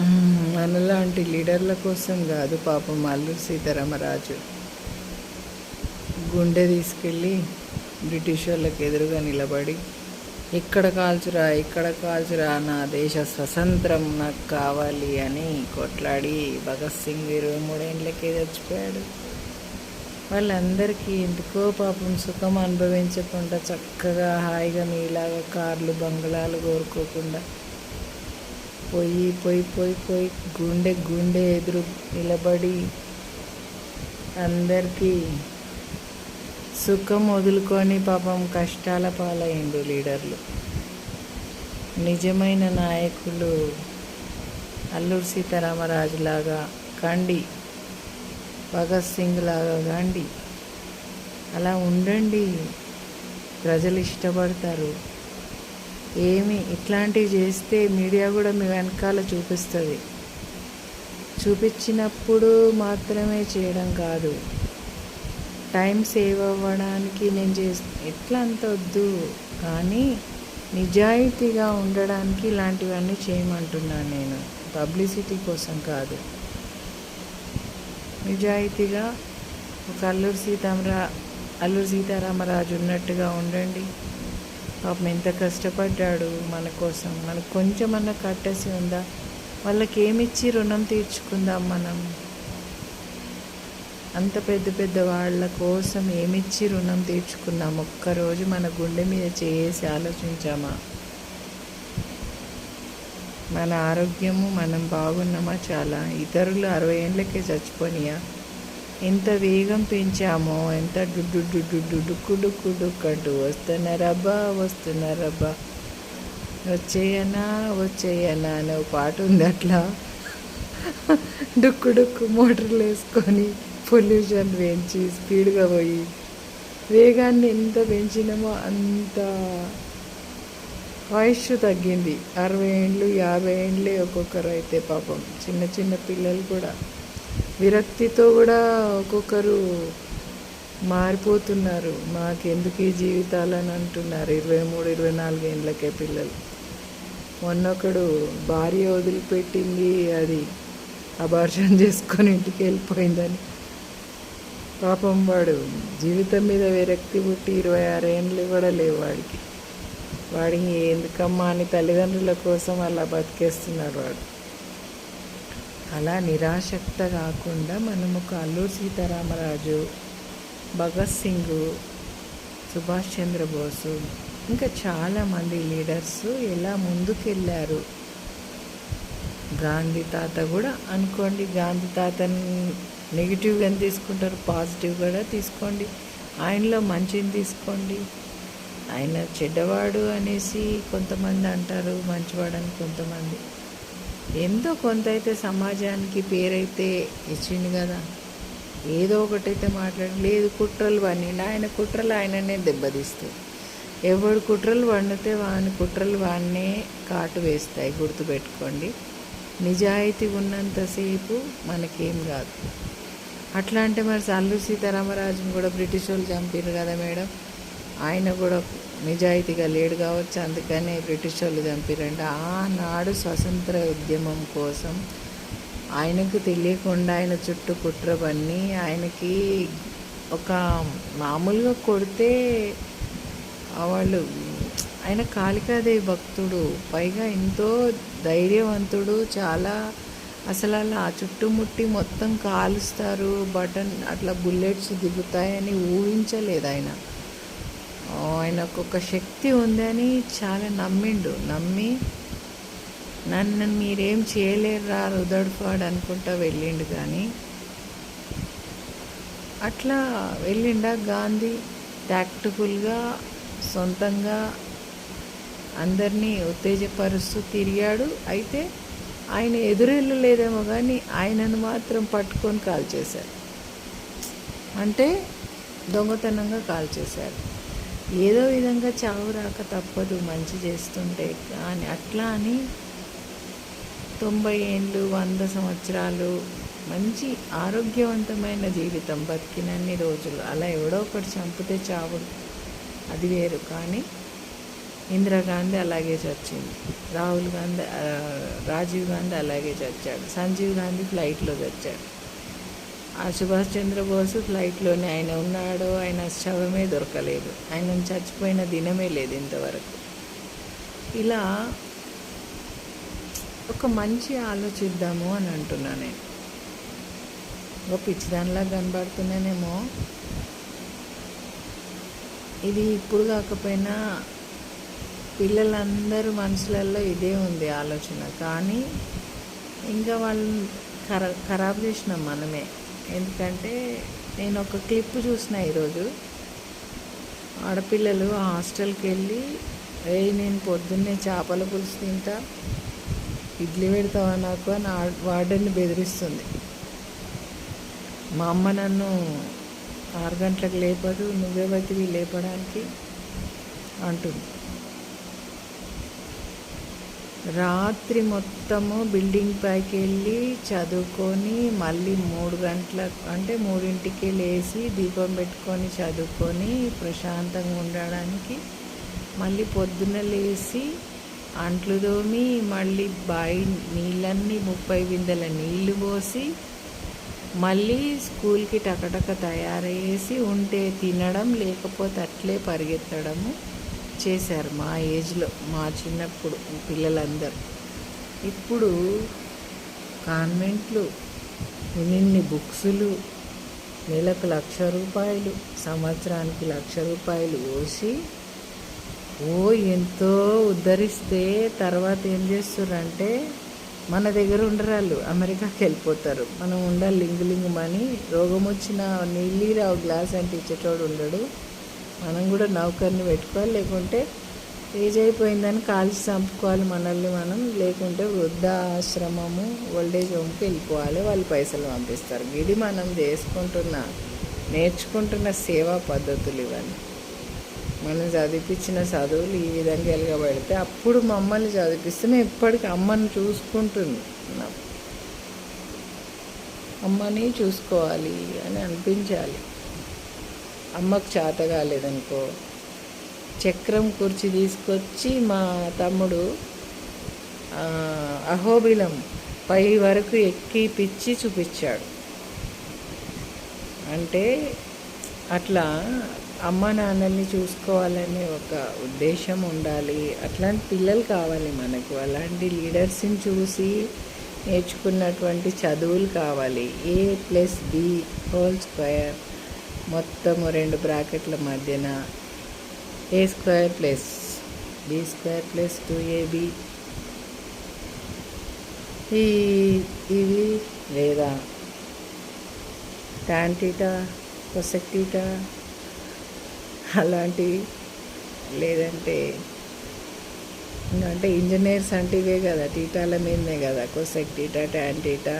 మనలాంటి లీడర్ల కోసం కాదు పాపం అల్లు సీతారామరాజు. గుండె తీసుకెళ్ళి బ్రిటిష్ వాళ్ళకి ఎదురుగా నిలబడి ఇక్కడ కాల్చురా ఇక్కడ కాల్చురా నా దేశ స్వతంత్రం నాకు కావాలి అని కొట్లాడి భగత్ సింగ్ ఇరవై మూడేళ్ళకే చచ్చిపోయాడు. వాళ్ళందరికీ ఎందుకో పాపం సుఖం అనుభవించకుండా చక్కగా హాయిగా మీలాగా కార్లు బంగ్లాలు కోరుకోకుండా పోయి పోయి పోయి పోయి గుండె గుండె ఎదురు నిలబడి అందరికీ సుఖం వదులుకొని పాపం కష్టాల పాలయ్యిండు లీడర్లు. నిజమైన నాయకులు అల్లూరు సీతారామరాజు లాగా కండి భగత్ సింగ్ లాగా కండి. అలా ఉండండి. ప్రజలు ఇష్టపడతారు. ఏమి ఇట్లాంటివి చేస్తే మీడియా కూడా మీ వెనకాల చూపిస్తుంది. చూపించినప్పుడు మాత్రమే చేయడం కాదు. టైం సేవ్ అవ్వడానికి నేను చేస్ ఎట్లా అంత వద్దు కానీ నిజాయితీగా ఉండడానికి ఇలాంటివన్నీ చేయమంటున్నాను నేను. పబ్లిసిటీ కోసం కాదు. నిజాయితీగా ఒక అల్లూరు సీతామరా అల్లూరు సీతారామరాజు ఉన్నట్టుగా ఉండండి. పాపం ఎంత కష్టపడ్డాడు మన కోసం. మనకు కొంచెమన్నా కట్టేసి ఉందా? వాళ్ళకి ఏమిచ్చి రుణం తీర్చుకుందాం మనం? అంత పెద్ద పెద్ద వాళ్ళ కోసం ఏమిచ్చి రుణం తీర్చుకున్నాం ఒక్కరోజు మన గుండె మీద చేసి ఆలోచించామా? మన ఆరోగ్యము మనం బాగున్నామా చాలా? ఇతరులు అరవై ఏళ్ళకే చచ్చిపోనియా? ఎంత వేగం పెంచామో ఎంత డుడ్డు డుడ్డు డుడుకు డుక్కు డుక్కడు వస్తున్నారబ్బా వస్తున్నారబ్బా వచ్చేయనా వచ్చేయనా అనే పాట ఉంది అట్లా. డుక్కు డుక్కు మోటార్లు వేసుకొని పొల్యూషన్ పెంచి స్పీడ్గా పోయి వేగాన్ని ఎంత పెంచినామో అంత వయస్సు తగ్గింది. అరవై ఏండ్లు యాభై ఏండ్లే ఒక్కొక్కరు అయితే పాపం చిన్న చిన్న పిల్లలు కూడా. విరక్తితో కూడా ఒక్కొక్కరు మారిపోతున్నారు. మాకెందుకు ఈ జీవితాలని అంటున్నారు. ఇరవై మూడు ఇరవై నాలుగు ఏండ్లకే పిల్లలు. మొన్నొకడు భార్య వదిలిపెట్టింది అది అబార్షన్ చేసుకొని ఇంటికి వెళ్ళిపోయిందని. పాపం వాడు జీవితం మీద విరక్తి పుట్టి ఇరవై ఆరేండ్లు కూడా లేవు వాడికి. వాడికి ఎందుకమ్మా అని తల్లిదండ్రుల కోసం అలా బతికేస్తున్నాడు వాడు. అలా నిరాశక్త కాకుండా మనం ఒక అల్లూరు సీతారామరాజు భగత్ సింగ్ సుభాష్ చంద్రబోసు ఇంకా చాలామంది లీడర్స్ ఎలా ముందుకెళ్ళారు గాంధీ తాత కూడా అనుకోండి గాంధీ తాతని నెగిటివ్గా తీసుకుంటారు పాజిటివ్ కూడా తీసుకోండి ఆయనలో మంచిని తీసుకోండి. ఆయన చెడ్డవాడు అనేసి కొంతమంది అంటారు మంచివాడని కొంతమంది. ఎంతో కొంత అయితే సమాజానికి పేరైతే ఇచ్చిండు కదా. ఏదో ఒకటైతే మాట్లాడి లేదు కుట్రలు పన్నిండు. ఆయన కుట్రలు ఆయననే దెబ్బతీస్తాయి. ఎవడు కుట్రలు వండితే వాని కుట్రలు వాడినే కాటు వేస్తాయి. గుర్తుపెట్టుకోండి. నిజాయితీ ఉన్నంతసేపు మనకేం కాదు. అట్లా అంటే మరి సల్లు సీతారామరాజును కూడా బ్రిటిష్ వాళ్ళు చంపారు కదా మేడం. ఆయన కూడా నిజాయితీగా లేడు కావచ్చు అందుకనే బ్రిటిష్ వాళ్ళు చంపారంటే ఆనాడు స్వతంత్ర ఉద్యమం కోసం ఆయనకు తెలియకుండా ఆయన చుట్టూ కుట్ర పన్ని ఆయనకి ఒక మామూలుగా కొడితే వాళ్ళు ఆయన కాళికాదేవి భక్తుడు. పైగా ఎంతో ధైర్యవంతుడు చాలా అసలు అలా ఆ చుట్టుముట్టి మొత్తం కాలుస్తారు బటన్ అట్లా బుల్లెట్స్ దిగుతాయని ఊహించలేదు ఆయన. ఆయనకు ఒక శక్తి ఉందని చాలా నమ్మిండు. నమ్మి నన్ను మీరేం చేయలేరురా రుదడుపాడు అనుకుంటా వెళ్ళిండు కానీ అట్లా వెళ్ళిండా గాంధీ ట్యాక్టిఫుల్గా సొంతంగా అందరినీ ఉత్తేజపరుస్తూ తిరిగాడు. అయితే ఆయన ఎదురెళ్ళలేదేమో కానీ ఆయనను మాత్రం పట్టుకొని కాల్ చేశారు అంటే దొంగతనంగా కాల్ చేశారు ఏదో విధంగా చావు రాక తప్పదు మంచి చేస్తుంటే. కానీ అట్లా అని తొంభై ఏళ్ళు వంద సంవత్సరాలు మంచి ఆరోగ్యవంతమైన జీవితం బతికినన్ని రోజులు. అలా ఎవడో ఒకటి చంపితే చావు. అది వేరు. కానీ ఇందిరాగాంధీ అలాగే చచ్చింది. రాహుల్ గాంధీ రాజీవ్ గాంధీ అలాగే చచ్చాడు. సంజీవ్ గాంధీ ఫ్లైట్లో చచ్చాడు. ఆ సుభాష్ చంద్రబోస్ ఫ్లైట్లోనే ఆయన ఉన్నాడో. ఆయన శవమే దొరకలేదు. ఆయన చచ్చిపోయిన దినమే లేదు ఇంతవరకు. ఇలా ఒక మంచి ఆలోచిద్దాము అని అంటున్నా నేను. ఒక పిచ్చిదానిలా కనబడుతున్నానేమో. ఇది ఇప్పుడు కాకపోయినా పిల్లలందరూ మనసులలో ఇదే ఉంది ఆలోచన. కానీ ఇంకా వాళ్ళని ఖరా ఖరాబ్ చేసినాం మనమే. ఎందుకంటే నేను ఒక క్లిప్ చూసిన ఈరోజు. ఆడపిల్లలు హాస్టల్కి వెళ్ళి ఏ నేను పొద్దున్నే చేపల పులుసు తింటా ఇడ్లీ పెడతావా నాకు? అని వార్డెన్ని బెదిరిస్తుంది. మా అమ్మ నన్ను ఆరు గంటలకు లేపదు నువ్వే బతివి లేపడానికి అంటుంది. రాత్రి మొత్తము బిల్డింగ్ పైకి వెళ్ళి చదువుకొని మళ్ళీ మూడు గంటల అంటే మూడింటికి లేచి దీపం పెట్టుకొని చదువుకొని ప్రశాంతంగా ఉండడానికి మళ్ళీ పొద్దున లేచి అంట్లు తోమి మళ్ళీ బాయి నీళ్ళన్నీ ముప్పై బిందెల నీళ్ళు పోసి మళ్ళీ స్కూల్కి టకటక తయారయ్యేసి ఉంటే తినడం లేకపోతే అట్లే పరిగెత్తడము. చేశారు మా ఏజ్లో మా చిన్నప్పుడు పిల్లలందరూ. ఇప్పుడు కాన్వెంట్లు ఇన్ని బుక్సులు నెలకు లక్ష రూపాయలు సంవత్సరానికి లక్ష రూపాయలు పోసి ఓ ఎంతో ఉద్ధరిస్తే తర్వాత ఏం చేస్తారంటే మన దగ్గర ఉండరాళ్ళు అమెరికాకి వెళ్ళిపోతారు. మనం ఉండాలి లింగు లింగుమని రోగం వచ్చిన నీళ్ళు రావు గ్లాస్ అంటే ఇచ్చేటోడు ఉండడు. మనం కూడా నౌకర్ని పెట్టుకోవాలి. లేకుంటే ఏజ్ అయిపోయిందని కాల్చి చంపుకోవాలి మనల్ని మనం. లేకుంటే వృద్ధాశ్రమము ఓల్డేజ్ హోమ్కి వెళ్ళిపోవాలి. వాళ్ళు పైసలు పంపిస్తారు. ఇది మనం చేసుకుంటున్న నేర్చుకుంటున్న సేవా పద్ధతులు ఇవన్నీ. మనం చదివించిన చదువులు ఈ విధంగా వెలగబడితే అప్పుడు మమ్మల్ని చదివిస్తే మేము ఇప్పటికీ అమ్మని చూసుకుంటున్నాం. అమ్మని చూసుకోవాలి అని అనిపించాలి. అమ్మకు చేత కాలేదనుకో చక్రం కుర్చీ తీసుకొచ్చి మా తమ్ముడు అహోబిలం పై వరకు ఎక్కి పిచ్చి చూపించాడు. అంటే అట్లా అమ్మ నాన్నల్ని చూసుకోవాలనే ఒక ఉద్దేశం ఉండాలి. అట్లాంటి పిల్లలు కావాలి మనకు. అలాంటి లీడర్స్ని చూసి నేర్చుకున్నటువంటి చదువులు కావాలి. A plus B whole square మొత్తము రెండు బ్రాకెట్ల మధ్యన A square plus B square plus two AB ఈ ఇవి లేదా? tan టీటా కొసెక్ టీటా అలాంటివి లేదంటే ఇంకా అంటే ఇంజనీర్స్ అంటే ఇవే కదా టీటాల మీదనే కదా కొసెక్ టీటా ట్యాన్ టీటా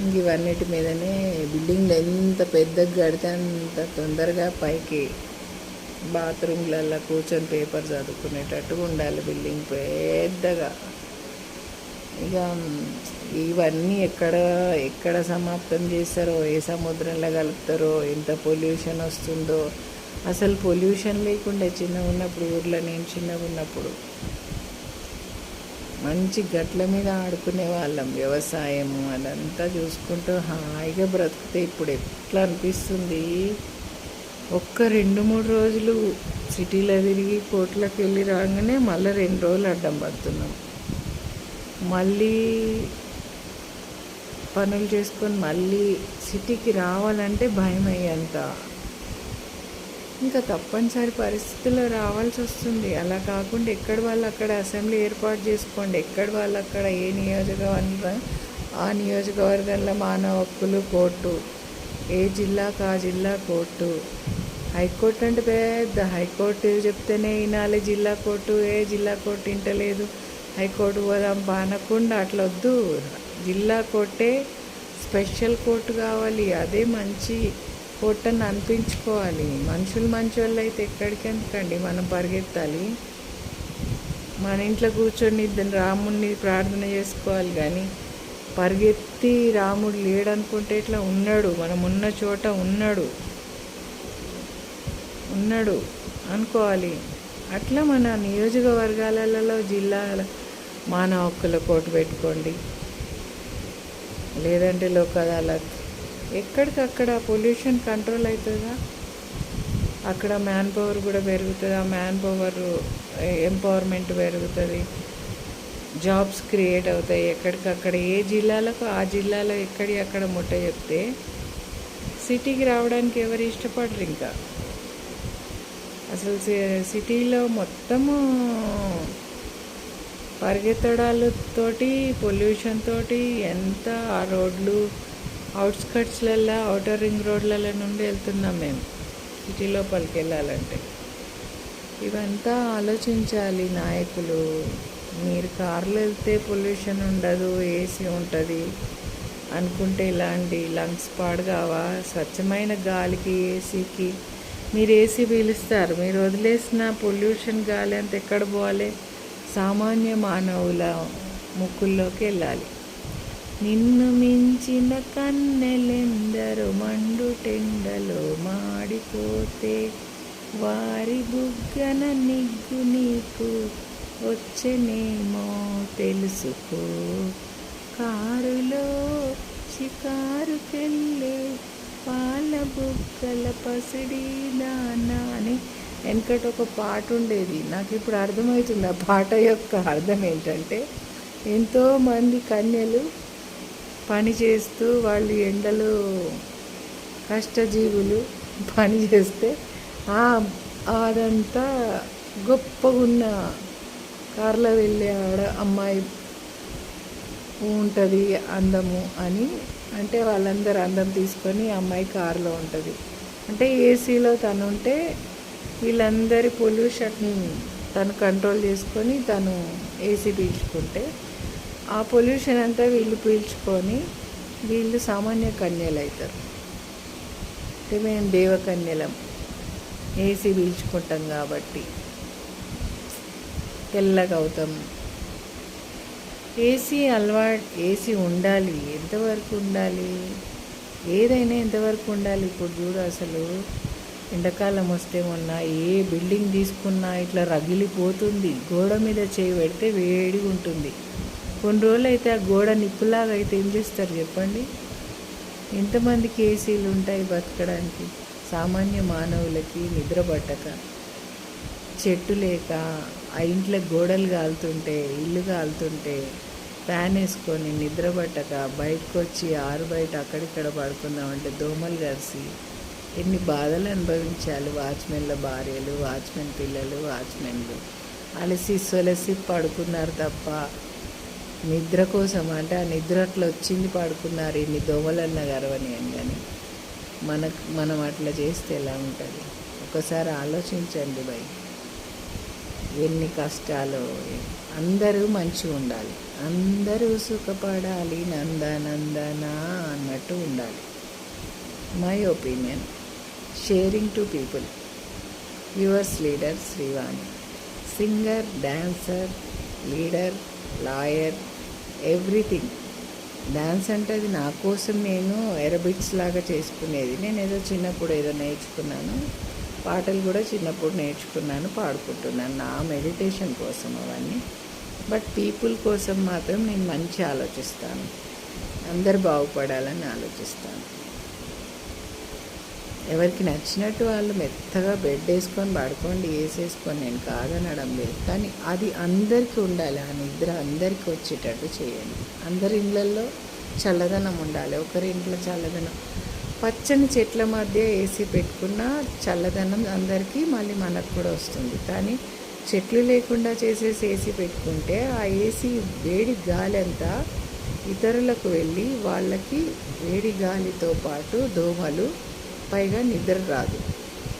ఇంక ఇవన్నిటి మీదనే బిల్డింగ్లు ఎంత పెద్దగా కడితే అంత తొందరగా పైకి బాత్రూమ్లలో కూర్చొని పేపర్ చదువుకునేటట్టుగా ఉండాలి బిల్డింగ్ పెద్దగా. ఇక ఇవన్నీ ఎక్కడ ఎక్కడ సమాప్తం చేస్తారో ఏ సముద్రంలో కలుపుతారో ఎంత పొల్యూషన్ వస్తుందో. అసలు పొల్యూషన్ లేకుండా చిన్నగా ఉన్నప్పుడు ఊర్లో నేను చిన్నగా ఉన్నప్పుడు మంచి గట్ల మీద ఆడుకునే వాళ్ళం వ్యవసాయము అదంతా చూసుకుంటూ హాయిగా బ్రతికితే ఇప్పుడు ఎట్లా అనిపిస్తుంది? ఒక్క రెండు మూడు రోజులు సిటీలో తిరిగి కోట్లకు వెళ్ళి రాగానే మళ్ళీ రెండు రోజులు అడ్డం పడుతున్నాం. మళ్ళీ పనులు చేసుకొని మళ్ళీ సిటీకి రావాలంటే భయం అయ్యేంత ఇంకా తప్పనిసరి పరిస్థితుల్లో రావాల్సి వస్తుంది. అలా కాకుండా ఎక్కడ వాళ్ళు అక్కడ అసెంబ్లీ ఏర్పాటు చేసుకోండి. ఎక్కడ వాళ్ళు అక్కడ ఏ నియోజకవర్గ ఆ నియోజకవర్గంలో మానవ హక్కులు కోర్టు ఏ జిల్లాకు ఆ జిల్లా కోర్టు. హైకోర్టు అంటే పెద్ద హైకోర్టు చెప్తేనే వినాలి. జిల్లా కోర్టు ఏ జిల్లా కోర్టు వింటలేదు. హైకోర్టు పోదాం బానకుండా అట్లా వద్దు. జిల్లా కోర్టే స్పెషల్ కోర్టు కావాలి. అదే మంచి కోర్టు అనిపించుకోవాలి. మనుషులు మంచోళ్ళు వాళ్ళు అయితే ఎక్కడికి ఎందుకండి? మనం పరిగెత్తాలి. మన ఇంట్లో కూర్చొని ఇద్దరు రాముడిని ప్రార్థన చేసుకోవాలి కానీ పరిగెత్తి రాముడు లేడనుకుంటే ఇట్లా ఉన్నాడు. మనం ఉన్న చోట ఉన్నాడు. ఉన్నాడు అనుకోవాలి. అట్లా మన నియోజకవర్గాలలో జిల్లాల మానవ హక్కుల కోర్టు పెట్టుకోండి. లేదంటే లోక్ ఎక్కడికక్కడ పొల్యూషన్ కంట్రోల్ అవుతుందా అక్కడ మ్యాన్ పవర్ కూడా పెరుగుతుంది? ఆ మ్యాన్ పవర్ ఎంపవర్మెంట్ పెరుగుతుంది? జాబ్స్ క్రియేట్ అవుతాయి ఎక్కడికక్కడ? ఏ జిల్లాలకు ఆ జిల్లాలో ఎక్కడి అక్కడ ముట్ట చెప్తే సిటీకి రావడానికి ఎవరు ఇష్టపడరు ఇంకా. అసలు సి- సిటీలో మొత్తము పరిగెత్తడాలతోటి పొల్యూషన్ తోటి ఎంత ఆ రోడ్లు అవుట్స్కట్స్లల్లో అవుటర్ రింగ్ రోడ్లలో నుండి వెళ్తున్నాం మేము సిటీ లోపలికి వెళ్ళాలంటే. ఇవంతా ఆలోచించాలి నాయకులు. మీరు కార్లు వెళ్తే పొల్యూషన్ ఉండదు ఏసీ ఉంటుంది అనుకుంటే ఇలాంటి లంగ్స్ పాడుగావా? స్వచ్ఛమైన గాలికి ఏసీకి. మీరు ఏసీ పీలుస్తారు. మీరు వదిలేసిన పొల్యూషన్ గాలి అంత ఎక్కడ పోవాలి? సామాన్య మానవుల ముక్కుల్లోకి వెళ్ళాలి. నిన్ను మించిన కన్నెలెందరు మండుటెండలో మాడిపోతే వారి బుగ్గన నిగ్గు నీకు వచ్చనేమో తెలుసుకో. కారులో షికారుకెళ్ళే పాల బుగ్గల పసిడి దానా అని వెనకట ఒక పాట ఉండేది. నాకు ఇప్పుడు అర్థమవుతుంది ఆ పాట యొక్క అర్థం ఏంటంటే ఎంతోమంది కన్యలు పని చేస్తూ వాళ్ళు ఎండలో కష్టజీవులు పని చేస్తే అదంతా గొప్పగా ఉన్న కార్లో వెళ్ళే ఆడ అమ్మాయి ఉంటుంది అందము అని అంటే వాళ్ళందరూ అందం తీసుకొని అమ్మాయి కారులో ఉంటుంది. అంటే ఏసీలో తను ఉంటే వీళ్ళందరి పొల్యూషన్ తను కంట్రోల్ చేసుకొని తను ఏసీ పీల్చుకుంటే ఆ పొల్యూషన్ అంతా వీళ్ళు పీల్చుకొని వీళ్ళు సామాన్య కన్యలు అవుతారు అంటే మేము దేవకన్యలం. ఏసీ పీల్చుకుంటాం కాబట్టి. తెల్లగా అవుతాం. ఏసీ అలవాటు ఏసీ ఉండాలి. ఎంతవరకు ఉండాలి? ఏదైనా ఎంతవరకు ఉండాలి? ఇప్పుడు చూడు అసలు ఎండాకాలం వస్తే మొన్న ఏ బిల్డింగ్ తీసుకున్నా ఇట్లా రగిలిపోతుంది. గోడ మీద చేయి పెడితే వేడిగా ఉంటుంది కొన్ని రోజులు అయితే ఆ గోడ నిప్పులాగా అయితే ఏం చేస్తారు చెప్పండి? ఎంతమందికి ఏసీలు ఉంటాయి బతకడానికి? సామాన్య మానవులకి నిద్ర పట్టక చెట్టు లేక ఆ ఇంట్లో గోడలు కాలుతుంటే ఇల్లు కాలుతుంటే ఫ్యాన్ వేసుకొని నిద్ర పట్టక బయటకు వచ్చి ఆరు బయట అక్కడిక్కడ పడుకుందామంటే దోమలు కలిసి ఎన్ని బాధలు అనుభవించాలి వాచ్మెన్ల భార్యలు వాచ్మెన్ పిల్లలు వాచ్మెన్లు. అలసి సొలసి పడుకున్నారు తప్ప నిద్ర కోసం అంటే ఆ నిద్ర అట్లా వచ్చింది పడుకున్నారు ఇన్ని దోమలన్న గర్వని అని మనకు మనం అట్లా చేస్తే ఎలా ఉంటుంది? ఒకసారి ఆలోచించండి భయ్. ఎన్ని కష్టాలు అందరూ మంచిగా ఉండాలి. అందరూ సుఖపడాలి నందనందన అన్నట్టు ఉండాలి. My opinion sharing to people yours leader Srivani singer dancer leader lawyer everything. Dance అంటే అది నా కోసం నేను ఎరబిట్స్ లాగా చేసుకునేది. నేను ఏదో చిన్నప్పుడు ఏదో నేర్చుకున్నాను. పాటలు కూడా చిన్నప్పుడు నేర్చుకున్నాను పాడుకుంటున్నాను. నా మెడిటేషన్ కోసం అవన్నీ. బట్ పీపుల్ కోసం మాత్రం నేను మంచి ఆలోచిస్తాను. అందరు బాగుపడాలని ఆలోచిస్తాను. ఎవరికి నచ్చినట్టు వాళ్ళు మెత్తగా బెడ్ వేసుకొని పడుకోండి వేసేసుకొని నేను కాదనడం లేదు. కానీ అది అందరికీ ఉండాలి. ఆ నిద్ర అందరికీ వచ్చేటట్టు చేయండి. అందరి ఇళ్ళల్లో చల్లదనం ఉండాలి. ఒకరి ఇంట్లో చల్లదనం. పచ్చని చెట్ల మధ్య ఏసీ పెట్టుకున్న చల్లదనం అందరికీ మళ్ళీ మనకు కూడా వస్తుంది. కానీ చెట్లు లేకుండా చేసేసి ఏసీ పెట్టుకుంటే ఆ ఏసీ వేడి గాలి అంతా ఇతరులకు వెళ్ళి వాళ్ళకి వేడి గాలితో పాటు దోమలు పైగా నిద్ర రాదు.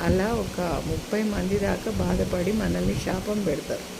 అలా ఒక ముప్పై మంది దాకా బాధపడి మనల్ని శాపం పెడతారు.